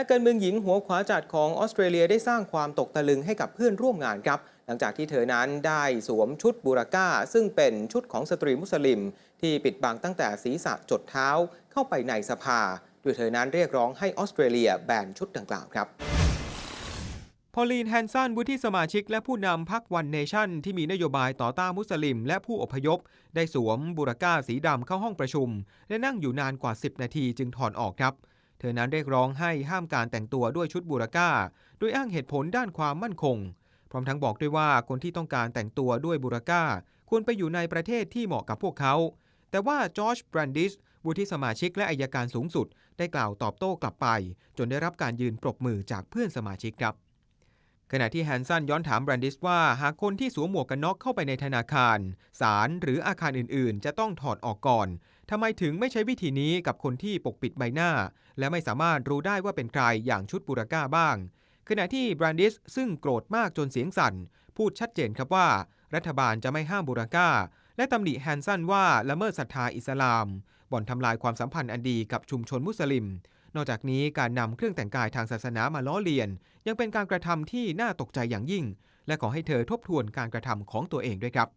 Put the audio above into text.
นักการเมืองหญิงหัวขวาจัดของออสเตรเลียได้สร้างความตกตะลึงให้กับเพื่อนร่วมงานครับ หลังจากที่เธอนั้นได้สวมชุดบูราก้า ซึ่งเป็นชุดของสตรีมุสลิม ที่ปิดบังตั้งแต่ศีรษะจดเท้าเข้าไปในสภาโดยเธอนั้นเรียกร้องให้ออสเตรเลียแบนชุดดังกล่าวครับพอลีนแฮนสันวุฒิสมาชิกและผู้นำพรรควันเนชั่นที่มีนโยบายต่อต้านมุสลิม และผู้อพยพ ได้สวมบูราก้าสีดำเข้าห้องประชุม และนั่งอยู่นานกว่า 10 นาทีจึงถอนออกครับ เธอนั้นเรียกร้องให้ห้ามการแต่งตัวด้วยชุดบูราก้า โดยอ้างเหตุผลด้านความมั่นคง พร้อมทั้งบอกด้วยว่าคนที่ต้องการแต่งตัวด้วยบูราก้า ควรไปอยู่ในประเทศที่เหมาะกับพวกเขา แต่ว่าจอร์จแบรนดิสวุฒิสมาชิกและอายการสูงสุด ได้กล่าวตอบโต้กลับไป จนได้รับการยืนปรบมือจากเพื่อนสมาชิกครับ ขณะที่แฮนสันย้อนถามแบรนดิสว่าหากคนที่สวมหมวกกันน็อกเข้าไปในธนาคาร ศาลหรืออาคารอื่นๆ จะต้องถอดออกก่อนทำไมถึงไม่ใช้วิธีนี้กับคนที่ปกปิดใบหน้า และไม่สามารถรู้ได้ว่าเป็นใครอย่างชุดบูราก้าบ้าง ขณะที่แบรนดิสซึ่งโกรธมากจนเสียงสั่น พูดชัดเจนครับว่า รัฐบาลจะไม่ห้ามบูราก้า และตำหนิแฮนสันว่าละเมิดศรัทธาอิสลาม บ่อนทำลายความสัมพันธ์อันดีกับชุมชนมุสลิม นอกจากนี้การนำเครื่องแต่งกายทางศาสนามาล้อเลียน ยังเป็นการกระทำที่น่าตกใจอย่างยิ่ง และขอให้เธอทบทวนการกระทำของตัวเองด้วยครับ